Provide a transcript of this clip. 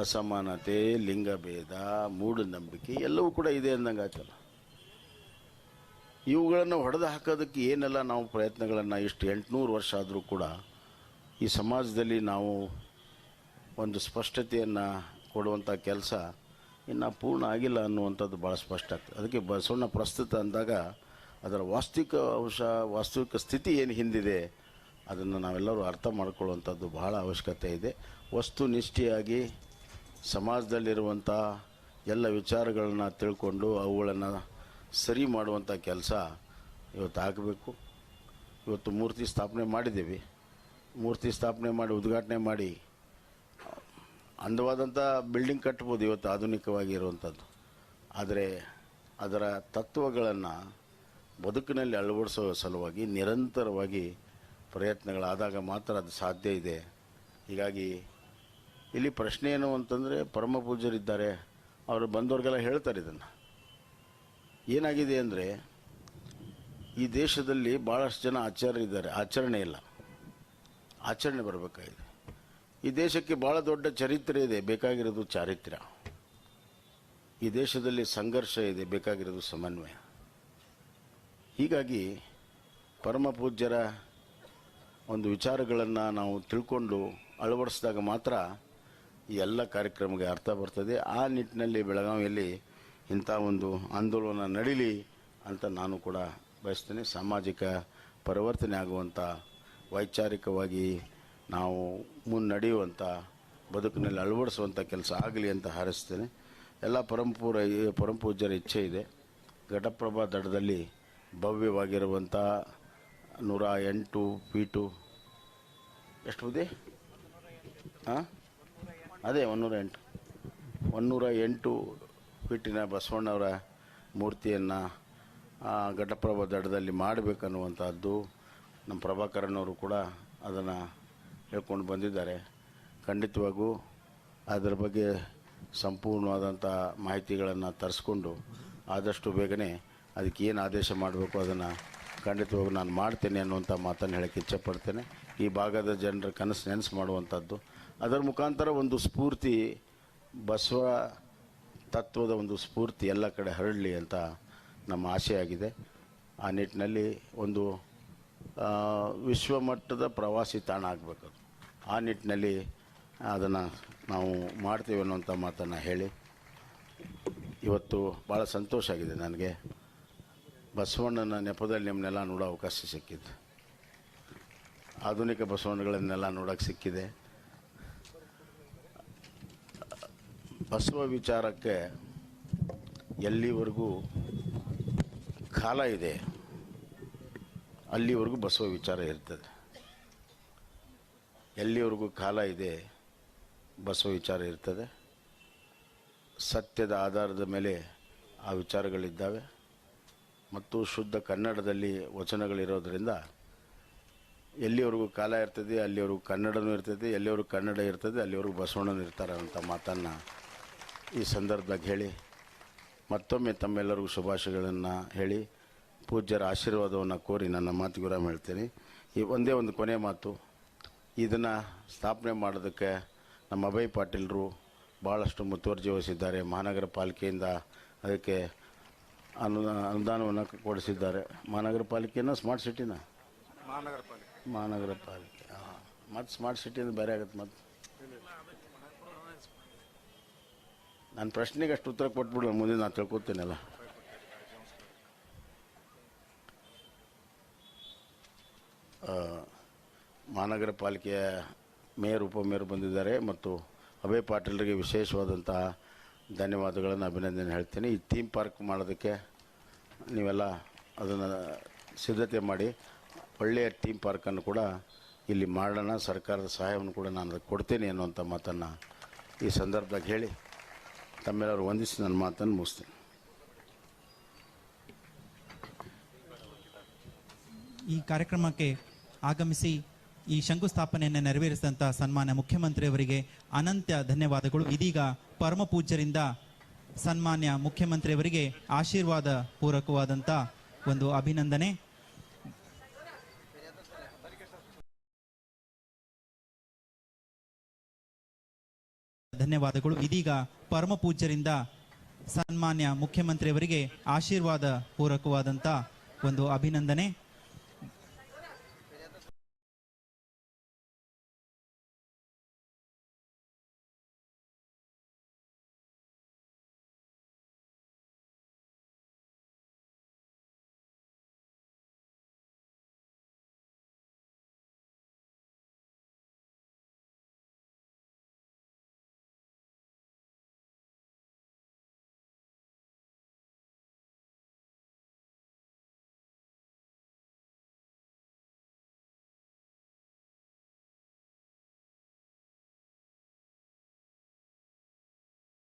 ಅಸಮಾನತೆ, ಲಿಂಗಭೇದ, ಮೂಢನಂಬಿಕೆ ಎಲ್ಲವೂ ಕೂಡ ಇದೆ ಅಂದಂಗೆ ಆಯ್ತಲ್ಲ. ಇವುಗಳನ್ನು ಹೊಡೆದು ಹಾಕೋದಕ್ಕೆ ಏನೆಲ್ಲ ನಾವು ಪ್ರಯತ್ನಗಳನ್ನು ಇಷ್ಟು ಎಂಟುನೂರು ವರ್ಷ ಆದರೂ ಕೂಡ ಈ ಸಮಾಜದಲ್ಲಿ ನಾವು ಒಂದು ಸ್ಪಷ್ಟತೆಯನ್ನು ಕೊಡುವಂಥ ಕೆಲಸ ಇನ್ನು ಪೂರ್ಣ ಆಗಿಲ್ಲ ಅನ್ನುವಂಥದ್ದು ಭಾಳ ಸ್ಪಷ್ಟ ಆಗ್ತದೆ. ಅದಕ್ಕೆ ಬಸವಣ್ಣ ಪ್ರಸ್ತುತ ಅಂದಾಗ ಅದರ ವಾಸ್ತವಿಕ ಅಂಶ, ವಾಸ್ತವಿಕ ಸ್ಥಿತಿ ಏನು ಹಿಂದಿದೆ ಅದನ್ನು ನಾವೆಲ್ಲರೂ ಅರ್ಥ ಮಾಡ್ಕೊಳ್ಳುವಂಥದ್ದು ಬಹಳ ಅವಶ್ಯಕತೆ ಇದೆ. ವಸ್ತುನಿಷ್ಠೆಯಾಗಿ ಸಮಾಜದಲ್ಲಿರುವಂಥ ಎಲ್ಲ ವಿಚಾರಗಳನ್ನ ತಿಳ್ಕೊಂಡು ಅವುಗಳನ್ನು ಸರಿ ಮಾಡುವಂಥ ಕೆಲಸ ಇವತ್ತು ಆಗಬೇಕು. ಇವತ್ತು ಮೂರ್ತಿ ಸ್ಥಾಪನೆ ಮಾಡಿದ್ದೀವಿ. ಮೂರ್ತಿ ಸ್ಥಾಪನೆ ಮಾಡಿ, ಉದ್ಘಾಟನೆ ಮಾಡಿ ಅಂದವಾದಂಥ ಬಿಲ್ಡಿಂಗ್ ಕಟ್ಬೋದು ಇವತ್ತು ಆಧುನಿಕವಾಗಿ ಇರುವಂಥದ್ದು ಆದರೆ ಅದರ ತತ್ವಗಳನ್ನು ಬದುಕಿನಲ್ಲಿ ಅಳವಡಿಸುವ ಸಲುವಾಗಿ ನಿರಂತರವಾಗಿ ಪ್ರಯತ್ನಗಳಾದಾಗ ಮಾತ್ರ ಅದು ಸಾಧ್ಯ ಇದೆ. ಹೀಗಾಗಿ ಇಲ್ಲಿ ಪ್ರಶ್ನೆ ಏನು ಅಂತಂದರೆ ಪರಮ ಪೂಜ್ಯರಿದ್ದಾರೆ. ಅವರು ಬಂದವ್ರಿಗೆಲ್ಲ ಹೇಳ್ತಾರೆ ಇದನ್ನು. ಏನಾಗಿದೆ ಅಂದರೆ, ಈ ದೇಶದಲ್ಲಿ ಭಾಳಷ್ಟು ಜನ ಆಚಾರ್ಯರಿದ್ದಾರೆ ಆಚರಣೆ ಇಲ್ಲ. ಆಚರಣೆ ಬರಬೇಕಾಗಿದೆ. ಈ ದೇಶಕ್ಕೆ ಭಾಳ ದೊಡ್ಡ ಚರಿತ್ರೆ ಇದೆ, ಬೇಕಾಗಿರೋದು ಚಾರಿತ್ರ್ಯ ಈ ದೇಶದಲ್ಲಿ ಸಂಘರ್ಷ ಇದೆ, ಬೇಕಾಗಿರೋದು ಸಮನ್ವಯ. ಹೀಗಾಗಿ ಪರಮ ಪೂಜ್ಯರ ಒಂದು ವಿಚಾರಗಳನ್ನು ನಾವು ತಿಳ್ಕೊಂಡು ಅಳವಡಿಸಿದಾಗ ಮಾತ್ರ ಈ ಎಲ್ಲ ಕಾರ್ಯಕ್ರಮಕ್ಕೆ ಅರ್ಥ ಬರ್ತದೆ. ಆ ನಿಟ್ಟಿನಲ್ಲಿ ಬೆಳಗಾವಿಯಲ್ಲಿ ಇಂಥ ಒಂದು ಆಂದೋಲನ ನಡೀಲಿ ಅಂತ ನಾನು ಕೂಡ ಬಯಸ್ತೇನೆ. ಸಾಮಾಜಿಕ ಪರಿವರ್ತನೆ ಆಗುವಂಥ, ವೈಚಾರಿಕವಾಗಿ ನಾವು ಮುನ್ನಡೆಯುವಂಥ, ಬದುಕಿನಲ್ಲಿ ಅಳವಡಿಸುವಂಥ ಕೆಲಸ ಆಗಲಿ ಅಂತ ಹಾರೈಸ್ತೇನೆ. ಎಲ್ಲ ಪರಂಪೂರ, ಪರಂಪೂಜ್ಯರ ಇಚ್ಛೆ ಇದೆ. ಘಟಪ್ರಭಾ ದಡದಲ್ಲಿ ಭವ್ಯವಾಗಿರುವಂಥ ನೂರ ಎಂಟು ಫೀಟು ಎಷ್ಟು ಬುದ್ಧಿ ಹಾಂ ಅದೇ ಒನ್ನೂರ ಎಂಟು. ಒನ್ನೂರ ಎಂಟು ಫೀಟಿನ ಬಸವಣ್ಣವರ ಮೂರ್ತಿಯನ್ನು ಘಟಪ್ರಭಾ ದಡದಲ್ಲಿ ಮಾಡಬೇಕನ್ನುವಂಥದ್ದು ನಮ್ಮ ಪ್ರಭಾಕರನವರು ಕೂಡ ಅದನ್ನು ಹೇಳ್ಕೊಂಡು ಬಂದಿದ್ದಾರೆ. ಖಂಡಿತವಾಗೂ ಅದರ ಬಗ್ಗೆ ಸಂಪೂರ್ಣವಾದಂಥ ಮಾಹಿತಿಗಳನ್ನು ತರಿಸ್ಕೊಂಡು ಆದಷ್ಟು ಬೇಗನೆ ಅದಕ್ಕೆ ಏನು ಆದೇಶ ಮಾಡಬೇಕು ಅದನ್ನು ಖಂಡಿತವಾಗೂ ನಾನು ಮಾಡ್ತೇನೆ ಅನ್ನುವಂಥ ಮಾತನ್ನು ಹೇಳಕ್ಕೆ ಇಚ್ಛಪಡ್ತೇನೆ. ಈ ಭಾಗದ ಜನರ ಕನಸು ನೆನೆಸು ಮಾಡುವಂಥದ್ದು. ಅದರ ಮುಖಾಂತರ ಒಂದು ಸ್ಫೂರ್ತಿ, ಬಸವ ತತ್ವದ ಒಂದು ಸ್ಫೂರ್ತಿ ಎಲ್ಲ ಕಡೆ ಹರಡಲಿ ಅಂತ ನಮ್ಮ ಆಶೆಯಾಗಿದೆ ಆ ನಿಟ್ಟಿನಲ್ಲಿ ಒಂದು ವಿಶ್ವಮಟ್ಟದ ಪ್ರವಾಸಿ ತಾಣ ಆಗಬೇಕು ಆ ನಿಟ್ಟಿನಲ್ಲಿ ಅದನ್ನು ನಾವು ಮಾಡ್ತೀವಿ ಅನ್ನುವಂಥ ಮಾತನ್ನು ಹೇಳಿ. ಇವತ್ತು ಭಾಳ ಸಂತೋಷ ಆಗಿದೆ ನನಗೆ. ಬಸವಣ್ಣನ ನೆಪದಲ್ಲಿ ನಿಮ್ಮನ್ನೆಲ್ಲ ನೋಡೋ ಅವಕಾಶ ಸಿಕ್ಕಿದ್ದು. ಆಧುನಿಕ ಬಸವಣ್ಣಗಳನ್ನೆಲ್ಲ ನೋಡೋಕ್ಕೆ ಸಿಕ್ಕಿದೆ. ಬಸವ ವಿಚಾರಕ್ಕೆ ಎಲ್ಲಿವರೆಗೂ ಕಾಲ ಇದೆ, ಅಲ್ಲಿವರೆಗೂ ಬಸವ ವಿಚಾರ ಇರ್ತದೆ. ಎಲ್ಲಿವರೆಗೂ ಕಾಲ ಇದೆ, ಬಸವ ವಿಚಾರ ಇರ್ತದೆ. ಸತ್ಯದ ಆಧಾರದ ಮೇಲೆ ಆ ವಿಚಾರಗಳಿದ್ದಾವೆ. ಮತ್ತು ಶುದ್ಧ ಕನ್ನಡದಲ್ಲಿ ವಚನಗಳಿರೋದರಿಂದ ಎಲ್ಲಿವರೆಗೂ ಕಾಲ ಇರ್ತದೆ, ಅಲ್ಲಿವರೆಗೂ ಕನ್ನಡನೂ ಇರ್ತದೆ, ಎಲ್ಲಿವರೆಗೂ ಕನ್ನಡ ಇರ್ತದೆ, ಅಲ್ಲಿವರೆಗೂ ಬಸವಣ್ಣನೂ ಇರ್ತಾರೆ ಅಂತ ಮಾತನ್ನು ಈ ಸಂದರ್ಭದಾಗ ಹೇಳಿ, ಮತ್ತೊಮ್ಮೆ ತಮ್ಮೆಲ್ಲರಿಗೂ ಶುಭಾಶಯಗಳನ್ನು ಹೇಳಿ, ಪೂಜ್ಯರ ಆಶೀರ್ವಾದವನ್ನು ಕೋರಿ ನನ್ನ ಮಾತು ವಿರಾಮ ಹೇಳ್ತೀನಿ. ಈ ಒಂದೇ ಒಂದು ಕೊನೆ ಮಾತು, ಇದನ್ನು ಸ್ಥಾಪನೆ ಮಾಡೋದಕ್ಕೆ ನಮ್ಮ ಅಭಯ್ ಪಾಟೀಲರು ಭಾಳಷ್ಟು ಮುತುವರ್ಜಿ ವಹಿಸಿದ್ದಾರೆ. ಮಹಾನಗರ ಪಾಲಿಕೆಯಿಂದ ಅದಕ್ಕೆ ಅನುದಾನ ಅನುದಾನವನ್ನು ಕೊಡಿಸಿದ್ದಾರೆ. ಮಹಾನಗರ ಪಾಲಿಕೆನ ಸ್ಮಾರ್ಟ್ ಸಿಟಿನ ಮಹಾನಗರ ಪಾಲಿಕೆ. ಮಹಾನಗರ ಪಾಲಿಕೆ ಹಾಂ. ಮತ್ತು ಸ್ಮಾರ್ಟ್ ಸಿಟಿಯಿಂದ ಬೇರೆ ಆಗುತ್ತೆ ಮತ್ತು? ನನ್ನ ಪ್ರಶ್ನೆಗೆ ಅಷ್ಟು ಉತ್ತರ ಕೊಟ್ಬಿಡಲ್ಲ ಮುಂದೆ ನಾನು ತಿಳ್ಕೊತೀನಲ್ಲ. ಮಹಾನಗರ ಪಾಲಿಕೆಯ ಮೇಯರ್ ಉಪಮೇಯರ್ ಬಂದಿದ್ದಾರೆ ಮತ್ತು ಅಭಯ್ ಪಾಟೀಲ್ರಿಗೆ ವಿಶೇಷವಾದಂತಹ ಧನ್ಯವಾದಗಳನ್ನು ಅಭಿನಂದನೆ ಹೇಳ್ತೀನಿ. ಈ ಥೀಮ್ ಪಾರ್ಕ್ ಮಾಡೋದಕ್ಕೆ ನೀವೆಲ್ಲ ಅದನ್ನು ಸಿದ್ಧತೆ ಮಾಡಿ ಒಳ್ಳೆಯ ಟೀಮ್ ಪಾರ್ಕನ್ನು ಕೂಡ ಇಲ್ಲಿ ಮಾಡೋಣ, ಸರ್ಕಾರದ ಸಹಾಯವನ್ನು ಕೂಡ ನಾನು ಕೊಡ್ತೇನೆ ಅನ್ನುವಂಥ ಮಾತನ್ನು ಈ ಸಂದರ್ಭದಾಗ ಹೇಳಿ ತಮ್ಮೆಲ್ಲರೂ ವಂದಿಸಿ ನನ್ನ ಮಾತನ್ನು ಮುಗಿಸ್ತೇನೆ. ಈ ಕಾರ್ಯಕ್ರಮಕ್ಕೆ ಆಗಮಿಸಿ ಈ ಶಂಕುಸ್ಥಾಪನೆಯನ್ನು ನೆರವೇರಿಸಿದಂಥ ಸನ್ಮಾನ್ಯ ಮುಖ್ಯಮಂತ್ರಿಯವರಿಗೆ ಅನಂತ ಧನ್ಯವಾದಗಳು. ಇದೀಗ ಪರಮ ಪೂಜ್ಯರಿಂದ ಸನ್ಮಾನ್ಯ ಮುಖ್ಯಮಂತ್ರಿಯವರಿಗೆ ಆಶೀರ್ವಾದ ಪೂರಕವಾದಂಥ ಒಂದು ಅಭಿನಂದನೆ. ಧನ್ಯವಾದಗಳು. ಇದೀಗ ಪರಮ ಪೂಜ್ಯರಿಂದ ಸನ್ಮಾನ್ಯ ಮುಖ್ಯಮಂತ್ರಿಯವರಿಗೆ ಆಶೀರ್ವಾದ ಪೂರಕವಾದಂಥ ಒಂದು ಅಭಿನಂದನೆ.